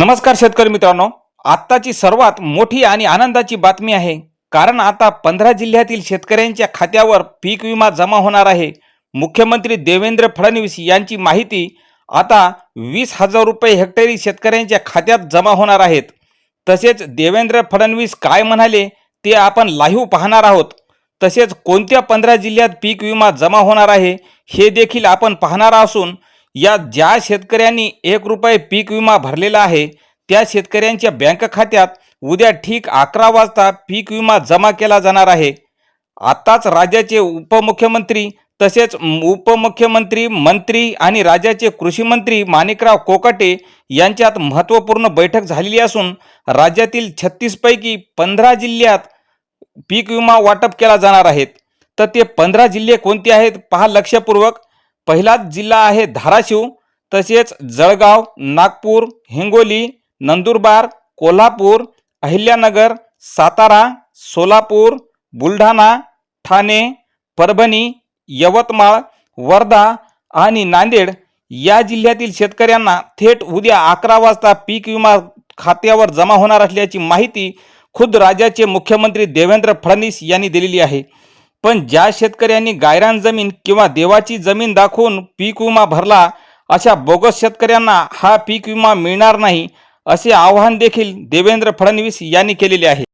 नमस्कार शेतकरी मित्रांनो. आत्ताची सर्वात मोठी आणि आनंदाची बातमी आहे. कारण आता पंधरा जिल्ह्यातील शेतकऱ्यांच्या खात्यावर पीक विमा जमा होणार आहे. मुख्यमंत्री देवेंद्र फडणवीस यांची माहिती आता वीस हजार रुपये हेक्टरी शेतकऱ्यांच्या खात्यात जमा होणार आहेत. तसेच देवेंद्र फडणवीस काय म्हणाले ते आपण लाईव्ह पाहणार आहोत. तसेच कोणत्या पंधरा जिल्ह्यात पीक विमा जमा होणार आहे हे देखील आपण पाहणार असून या ज्या शेतकऱ्यांनी एक रुपये पीक विमा भरलेला आहे त्या शेतकऱ्यांच्या बँक खात्यात उद्या ठीक अकरा वाजता पीक विमा जमा केला जाणार आहे. आत्ताच राज्याचे उपमुख्यमंत्री तसेच उपमुख्यमंत्री मंत्री आणि राज्याचे कृषी मंत्री माणिकराव कोकाटे यांच्यात महत्त्वपूर्ण बैठक झालेली असून राज्यातील छत्तीसपैकी पंधरा जिल्ह्यात पीक विमा वाटप केला जाणार आहेत तर ते पंधरा जिल्हे कोणते आहेत पहा लक्षपूर्वक. पहिलाच जिल्हा आहे धाराशिव. तसेच जळगाव नागपूर हिंगोली नंदुरबार कोल्हापूर अहिल्यानगर सातारा सोलापूर बुलढाणा ठाणे परभणी यवतमाळ वर्धा आणि नांदेड या जिल्ह्यातील शेतकऱ्यांना थेट उद्या अकरा वाजता पीक विमा खात्यावर जमा होणार असल्याची माहिती खुद्द राज्याचे मुख्यमंत्री देवेंद्र फडणवीस यांनी दिलेली आहे. पण ज्या शेतकऱ्यांनी गायरान जमीन किंवा देवाची जमीन दाखवून पीक विमा भरला अशा बोगस शेतकऱ्यांना हा पीक विमा मिळणार नाही असे आवाहन देखील देवेंद्र फडणवीस यांनी केलेले आहे.